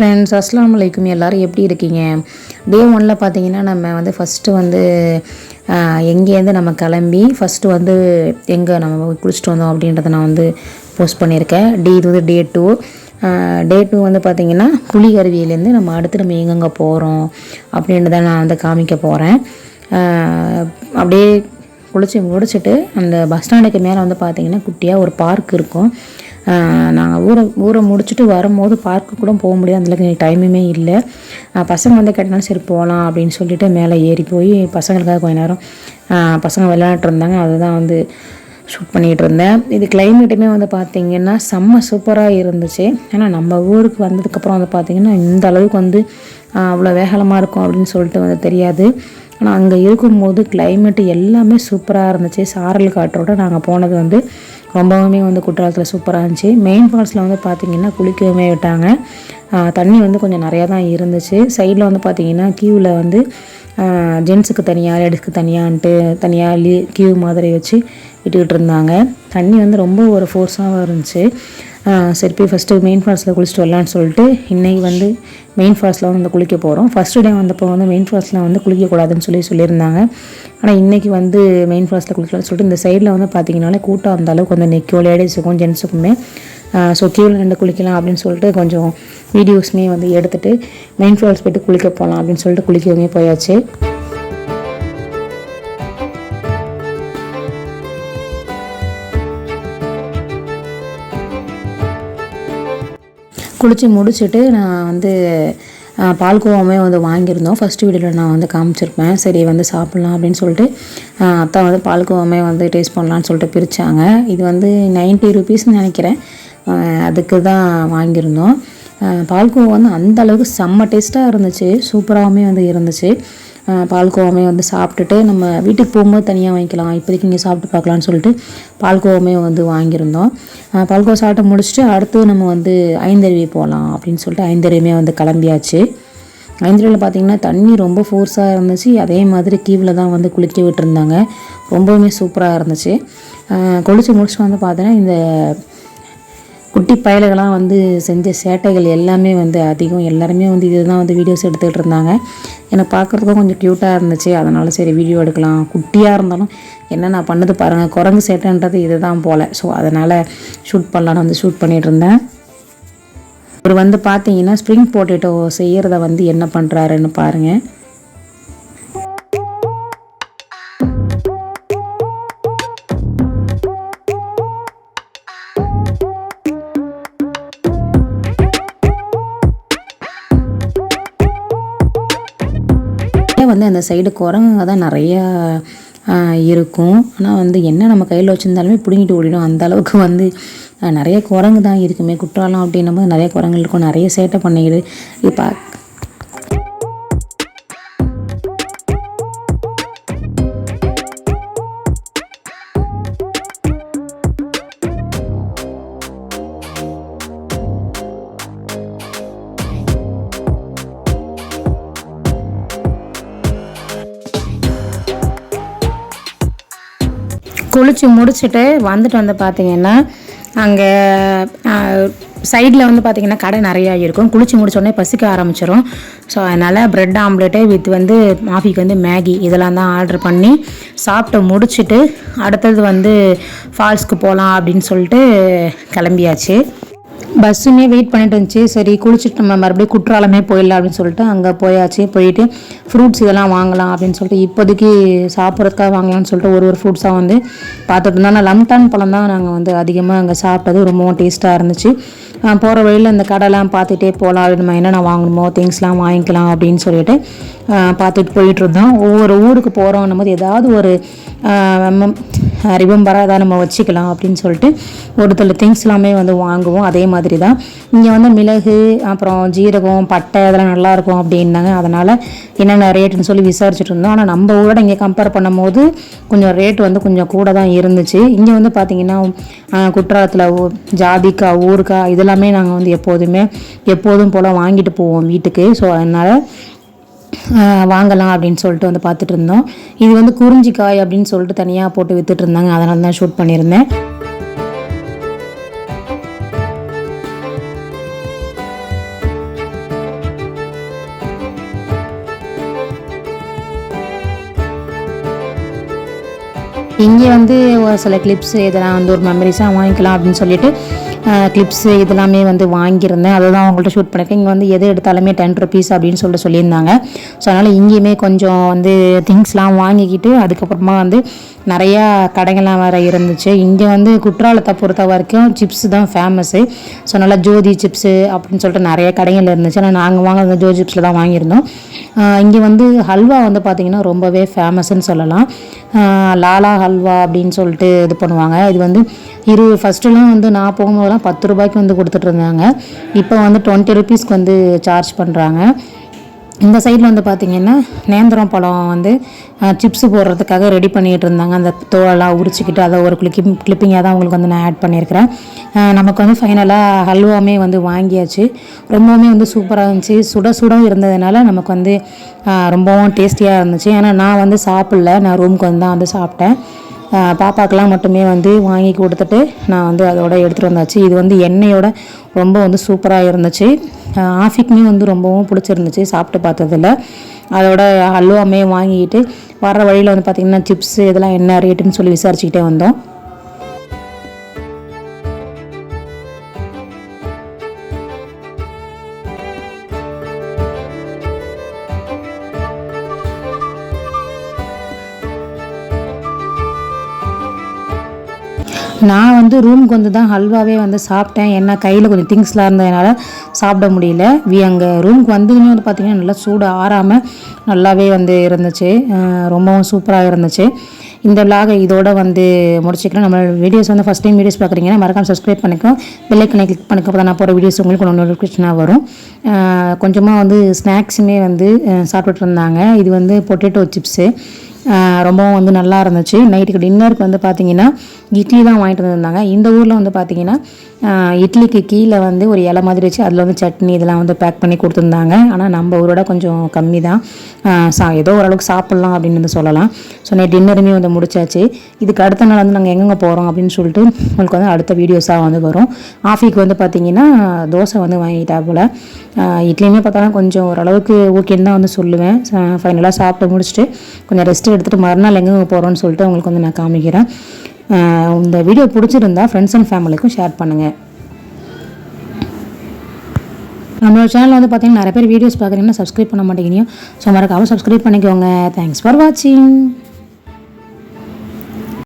Friends அஸ்லாம் வலைக்கும் எல்லோரும் எப்படி இருக்கீங்க? டே ஒனில் பார்த்தீங்கன்னா நம்ம வந்து ஃபஸ்ட்டு வந்து எங்கேருந்து நம்ம கிளம்பி ஃபஸ்ட்டு வந்து எங்கே நம்ம குளிச்சுட்டு வந்தோம் அப்படின்றத நான் வந்து போஸ்ட் பண்ணியிருக்கேன். டே இது வந்து டே டூ டே டூ வந்து பார்த்திங்கன்னா குழிகருவியிலேருந்து நம்ம அடுத்து நம்ம எங்கெங்கே போகிறோம் அப்படின்றத நான் வந்து காமிக்க போகிறேன் அப்படியே குளிச்சு முடிச்சுட்டு அந்த பஸ் ஸ்டாண்டுக்கு மேலே வந்து பார்த்தீங்கன்னா குட்டியாக ஒரு பார்க் இருக்கும். நாங்கள் ஊரை ஊரை முடிச்சுட்டு வரும்போது பார்க்கு கூட போக முடியாது. அந்தளவுக்கு எனக்கு டைமுமே இல்லை. பசங்க வந்து கேட்டாலும் சரி போகலாம் அப்படின்னு சொல்லிட்டு மேலே ஏறி போய் பசங்களுக்காக கொஞ்ச நேரம் பசங்க விளையாட்டு இருந்தாங்க. அதுதான் வந்து ஷூட் பண்ணிகிட்டு இருந்தேன். இது கிளைமேட்டுமே வந்து பார்த்திங்கன்னா செம்ம சூப்பராக இருந்துச்சு. ஏன்னா நம்ம ஊருக்கு வந்ததுக்கப்புறம் வந்து பார்த்திங்கன்னா இந்த அளவுக்கு வந்து அவ்வளோ வேகலமாக இருக்கும் அப்படின்னு சொல்லிட்டு வந்து தெரியாது. ஆனால் அங்கே இருக்கும்போது கிளைமேட்டு எல்லாமே சூப்பராக இருந்துச்சு. சாரல் காற்றோட நாங்கள் போனது வந்து ரொம்பவுமே வந்து குற்றாலத்தில் சூப்பராக இருந்துச்சு. மெயின் ஃபால்ஸில் வந்து பார்த்திங்கன்னா குளிக்கவுமே விட்டாங்க. தண்ணி வந்து கொஞ்சம் நிறையா தான் இருந்துச்சு. சைடில் வந்து பார்த்திங்கன்னா க்யூவில் வந்து ஜென்ஸுக்கு தனியாக லேடிஸ்க்கு தனியான்ட்டு தனியாக லீ கியூ மாதிரி வச்சு விட்டுக்கிட்டு இருந்தாங்க. தண்ணி வந்து ரொம்ப ஒரு ஃபோர்ஸாகவும் இருந்துச்சு. சரி போய் ஃபஸ்ட்டு மெயின் ஃபால்ஸில் குளிச்சுட்டு வரலான்னு சொல்லிட்டு இன்றைக்கி வந்து மெயின் ஃபால்ஸில் வந்து குளிக்க போகிறோம் ஃபஸ்ட்டு டே வந்தப்போ வந்து மெயின் ஃபால்ஸில் வந்து குளிக்கக்கூடாதுன்னு சொல்லி சொல்லியிருந்தாங்க. ஆனால் இன்றைக்கி வந்து மெயின் ஃபால்ஸில் குளிக்கலாம்னு சொல்லிட்டு இந்த சைடில் வந்து பார்த்தீங்கன்னாலே கூட்டம் அந்த அளவுக்கு வந்து நிற்கும். லேடிஸுக்கும் ஜென்ஸுக்குமே ஸோ கீழே நின்று குளிக்கலாம் அப்படின்னு சொல்லிட்டு கொஞ்சம் வீடியோஸ்மே வந்து எடுத்துகிட்டு மெயின் ஃபால்ஸ் போய்ட்டு குளிக்க போகலாம் அப்படின்னு சொல்லிட்டு குளிக்கவுமே போயாச்சு. குளித்து முடிச்சுட்டு நான் வந்து பால்கோவாமே வந்து வாங்கியிருந்தோம். ஃபஸ்ட் வீடியோவில் நான் வந்து காமிச்சிருப்பேன். சரி வந்து சாப்பிட்லாம் அப்படின்னு சொல்லிட்டு அத்தா வந்து பால்கோவாமே வந்து டேஸ்ட் பண்ணலான்னு சொல்லிட்டு பிரித்தாங்க இது வந்து நைன்ட்டி ருபீஸ்னு நினைக்கிறேன். அதுக்கு தான் வாங்கியிருந்தோம். பால்கோவா வந்து அந்தளவுக்கு செம்ம டேஸ்ட்டாக இருந்துச்சு. சூப்பராகவுமே வந்து இருந்துச்சு. பால்கோவாமே வந்து சாப்பிட்டுட்டு நம்ம வீட்டுக்கு போகும்போது தனியாக வாங்கிக்கலாம். இப்போதைக்கு இங்கே சாப்பிட்டு பார்க்கலான்னு சொல்லிட்டு பால்கோவாமே வந்து வாங்கியிருந்தோம். பால்கோவா சாப்பிட்டு முடிச்சுட்டு அடுத்து நம்ம வந்து ஐந்தருவி போகலாம் அப்படின்னு சொல்லிட்டு ஐந்தருவியுமே வந்து கிளம்பியாச்சு. ஐந்தருவியில் பார்த்தீங்கன்னா தண்ணி ரொம்ப ஃபோர்ஸாக இருந்துச்சு. அதே மாதிரி கீவில் தான் வந்து குளிக்க விட்டுருந்தாங்க. ரொம்பவுமே சூப்பராக இருந்துச்சு. குளித்து முடிச்சுட்டு வந்து பார்த்தீங்கன்னா இந்த குட்டி பயலுகளாம் வந்து செஞ்ச சேட்டைகள் எல்லாமே வந்து அதிகம். எல்லாருமே வந்து இதுதான் வந்து வீடியோஸ் எடுத்துகிட்டு இருந்தாங்க. எனக்கு பார்க்குறதுக்கும் கொஞ்சம் க்யூட்டாக இருந்துச்சு. அதனால் சரி வீடியோ எடுக்கலாம். குட்டியாக இருந்தாலும் என்ன நான் பண்ணது பாருங்கள் குரங்கு சேட்டைன்றது இதுதான் போல். ஸோ அதனால் ஷூட் பண்ணலான்னு வந்து ஷூட் பண்ணிகிட்டு இருந்தேன். அவர் வந்து பார்த்தீங்கன்னா ஸ்ப்ரிங் பொட்டேட்டோ செய்கிறத வந்து என்ன பண்ணுறாருன்னு பாருங்கள் வந்து அந்த சைடு குரங்குங்க தான் நிறையா இருக்கும். ஆனால் வந்து என்ன நம்ம கையில் வச்சுருந்தாலுமே பிடுங்கிட்டு ஓடிடும். அந்த அளவுக்கு வந்து நிறைய குரங்கு தான் இருக்குமே. குற்றாலம் அப்படின்னும் போது நிறைய குரங்கு இருக்கும். நிறைய சேட்டை பண்ணிக்கிடு இப்போ குளித்து முடிச்சுட்டு வந்துட்டு வந்து பார்த்தீங்கன்னா அங்கே சைடில் வந்து பார்த்திங்கன்னா கடை நிறையா இருக்கும். குளிச்சு முடிச்சோடனே பசிக்க ஆரம்பிச்சிடும் ஸோ அதனால் ப்ரெட் ஆம்லேட்டு வித் வந்து மாஃபிக்கு வந்து மேகி இதெல்லாம் தான் ஆர்டர் பண்ணி சாப்பிட்டு முடிச்சுட்டு அடுத்தது வந்து ஃபால்ஸ்க்கு போகலாம் அப்படின்னு சொல்லிட்டு கிளம்பியாச்சு. பஸ்ஸுமே வெயிட் பண்ணிட்டு இருந்துச்சு. சரி குளிச்சுட்டு நம்ம மறுபடியும் குற்றாலமே போயிடலாம் அப்படின்னு சொல்லிட்டு அங்கே போயாச்சு. போயிட்டு ஃப்ரூட்ஸ் இதெல்லாம் வாங்கலாம் அப்படின்னு சொல்லிட்டு இப்போதைக்கு சாப்பிட்றதுக்காக வாங்கலாம்னு சொல்லிட்டு ஒரு ஒரு ஃப்ரூட்ஸாக வந்து பார்த்துட்டு இருந்தோம். ஆனால் லம்டான் பழம் தான் நாங்கள் வந்து அதிகமாக அங்கே சாப்பிட்டது. ரொம்பவும் டேஸ்ட்டாக இருந்துச்சு. போகிற வழியில் இந்த கடைலாம் பார்த்துட்டே போகலாம் நம்ம என்னென்ன வாங்கணுமோ திங்ஸ்லாம் வாங்கிக்கலாம் அப்படின்னு சொல்லிட்டு பார்த்துட்டு போயிட்டு இருந்தோம் ஒவ்வொரு ஊருக்கு போகிறோம் போது ஏதாவது ஒரு ரிபம்பராக ஏதாவது நம்ம வச்சுக்கலாம் அப்படின்னு சொல்லிட்டு ஒரு சில திங்ஸ் எல்லாமே வந்து வாங்குவோம். அதே மாதிரி தான் இங்கே வந்து மிளகு அப்புறம் ஜீரகம் பட்டை அதெல்லாம் நல்லாயிருக்கும் அப்படின்னாங்க. அதனால் என்னென்ன ரேட்டுன்னு சொல்லி விசாரிச்சுட்டு இருந்தோம். ஆனால் நம்ம ஊரோட இங்கே கம்பேர் பண்ணும்போது கொஞ்சம் ரேட் வந்து கொஞ்சம் கூட தான் இருந்துச்சு. இங்கே வந்து பார்த்திங்கன்னா குற்றாலத்தில் ஜாதிக்காய் ஊறுகாய் இதெல்லாமே நாங்கள் வந்து எப்போதுமே எப்போதும் போல் வாங்கிட்டு போவோம் வீட்டுக்கு. ஸோ அதனால் வாங்கலாம் அப்படின்னு சொல்லிட்டு வந்து பார்த்துட்டு இருந்தோம். இது வந்து குறிஞ்சிக்காய் அப்படின்னு சொல்லிட்டு தனியாக போட்டு வித்துட்டு இருந்தாங்க. அதனால தான் ஷூட் பண்ணியிருந்தேன். இங்கே வந்து ஒரு சில கிளிப்ஸ் இதெல்லாம் வந்து ஒரு மெமரிஸாக வாங்கிக்கலாம் அப்படின்னு சொல்லிட்டு கிளிப்ஸு இதெல்லாமே வந்து வாங்கியிருந்தேன். அதை தான் அவங்கள்ட்ட ஷூட் பண்ணியிருக்கேன். இங்கே வந்து எது எடுத்தாலுமே டென் ருபீஸ் அப்படின்னு சொல்லிட்டு சொல்லியிருந்தாங்க. ஸோ அதனால் இங்கேயுமே கொஞ்சம் வந்து திங்ஸ்லாம் வாங்கிக்கிட்டு அதுக்கப்புறமா வந்து நிறையா கடைகள்லாம் வேறு இருந்துச்சு. இங்கே வந்து குற்றாலத்தை பொறுத்த வரைக்கும் சிப்ஸ் தான் ஃபேமஸ்ஸு ஸோ நல்லா ஜோதி சிப்ஸு அப்படின்னு சொல்லிட்டு நிறைய கடைகள் இருந்துச்சு. ஆனால் நாங்கள் வாங்கின ஜோதி சிப்ஸில் தான் வாங்கியிருந்தோம். இங்கே வந்து ஹல்வா வந்து பார்த்திங்கன்னா ரொம்பவே ஃபேமஸ்ன்னு சொல்லலாம். லாலா ஹல்வா அப்படின்னு சொல்லிட்டு இது பண்ணுவாங்க. இது வந்து இரு ஃபஸ்ட்டுலாம் வந்து நான் போகும்போது அப்போலாம் பத்து ரூபாய்க்கு வந்து கொடுத்துட்ருந்தாங்க. இப்போ வந்து டுவெண்ட்டி ருபீஸ்க்கு வந்து சார்ஜ் பண்ணுறாங்க இந்த சைடில் வந்து பார்த்திங்கன்னா நேந்திரம் பழம் வந்து சிப்ஸ் போடுறதுக்காக ரெடி பண்ணிகிட்டு இருந்தாங்க அந்த தோலெல்லாம் உரிச்சிக்கிட்டு அதை ஒரு கிளிப்பிங் கிளிப்பிங்காக தான் உங்களுக்கு வந்து நான் ஆட் பண்ணியிருக்கிறேன். நமக்கு வந்து ஃபைனலாக ஹல்வாமே வந்து வாங்கியாச்சு. ரொம்பவுமே வந்து சூப்பராக இருந்துச்சு. சுட சுடம் இருந்ததுனால நமக்கு வந்து ரொம்பவும் டேஸ்டியாக இருந்துச்சு. ஏன்னா நான் வந்து சாப்பிடல. நான் ரூமுக்கு வந்து தான் வந்து சாப்பிட்டேன். ஆஹ் பாப்பாக்கெல்லாம் மட்டுமே வந்து வாங்கி கொடுத்துட்டு நான் வந்து அதோட எடுத்துகிட்டு வந்தாச்சு. இது வந்து எண்ணெயோட ரொம்ப வந்து சூப்பராக இருந்துச்சு. ஆஃபிக்குமே வந்து ரொம்பவும் பிடிச்சிருந்துச்சு சாப்பிட்டு பார்த்ததில். அதோட ஹல்வாமே வாங்கிட்டு வர வழியில் வந்து பார்த்திங்கன்னா சிப்ஸு இதெல்லாம் என்ன ரேட்டுன்னு சொல்லி விசாரிச்சுக்கிட்டே வந்தோம். நான் வந்து ரூமுக்கு வந்து தான் ஹல்வாவே வந்து சாப்பிட்டேன். ஏன்னா கையில் கொஞ்சம் திங்ஸ்லாம் இருந்ததுனால சாப்பிட முடியல. வி அங்கே ரூமுக்கு வந்ததுமே வந்து பார்த்திங்கன்னா நல்லா சூடு ஆறாமல் நல்லாவே வந்து இருந்துச்சு. ரொம்பவும் சூப்பராக இருந்துச்சு. இந்த விலாக இதோட வந்து முடிச்சுக்கலாம் நம்ம வீடியோஸ் வந்து ஃபஸ்ட் டைம் வீடியோஸ் பார்க்குறீங்கன்னா மறக்காம சப்ஸ்கிரைப் பண்ணிக்கோ. பெல்லைக்கனை கிளிக் பண்ணிக்க. தான் நான் போகிற வீடியோஸ் உங்களுக்கு ஒன்று நோட்டிஃபிகேஷனாக வரும். கொஞ்சமாக வந்து ஸ்நாக்ஸுமே வந்து சாப்பிட்டுட்டு இருந்தாங்க. இது வந்து பொட்டேட்டோ சிப்ஸு ரொம்பவும் வந்து நல்லா இருந்துச்சு. நைட்டுக்கு டின்னருக்கு வந்து பார்த்தீங்கன்னா இட்லி தான் வாங்கிட்டு வந்திருந்தாங்க. இந்த ஊரில் வந்து பார்த்தீங்கன்னா இட்லிக்கு கீழே வந்து ஒரு இலை மாதிரி வச்சு அதில் வந்து சட்னி இதெல்லாம் வந்து பேக் பண்ணி கொடுத்துருந்தாங்க. ஆனால் நம்ம ஊரோட கொஞ்சம் கம்மி தான். சா ஏதோ ஓரளவுக்கு சாப்பிட்லாம் அப்படின்னு வந்து சொல்லலாம். ஸோ நைட் டின்னருமே வந்து முடிச்சாச்சு. இதுக்கு அடுத்த நாள் வந்து நாங்கள் எங்கெங்கே போகிறோம் அப்படின்னு சொல்லிட்டு உங்களுக்கு வந்து அடுத்த வீடியோஸாக வந்து வரும். ஆஃபிக்கு வந்து பார்த்தீங்கன்னா தோசை வந்து வாங்கிட்டா போல். இட்லியுமே பார்த்தாலும் கொஞ்சம் ஓரளவுக்கு ஓகேன்னு தான் வந்து சொல்லுவேன். ஃபைனலாக சாப்பிட்டு முடிச்சுட்டு கொஞ்சம் ரெஸ்ட் எடுத்துகிட்டு மறுநாள் எங்கெங்கே போகிறோன்னு சொல்லிட்டு உங்களுக்கு வந்து நான் காமிக்கிறேன். இந்த வீடியோ பிடிச்சிருந்தா ஃப்ரெண்ட்ஸ் அண்ட் ஃபேமிலிக்கும் ஷேர் பண்ணுங்கள் நம்மளோட சேனல் வந்து பார்த்தீங்கன்னா நிறைய பேர் வீடியோஸ் பார்க்குறீங்கன்னா சப்ஸ்கிரைப் பண்ண மாட்டேங்கிறீங்க. ஸோ மறக்காமல் சப்ஸ்கிரைப் பண்ணிக்கோங்க. தேங்க்ஸ் ஃபார் வாட்சிங்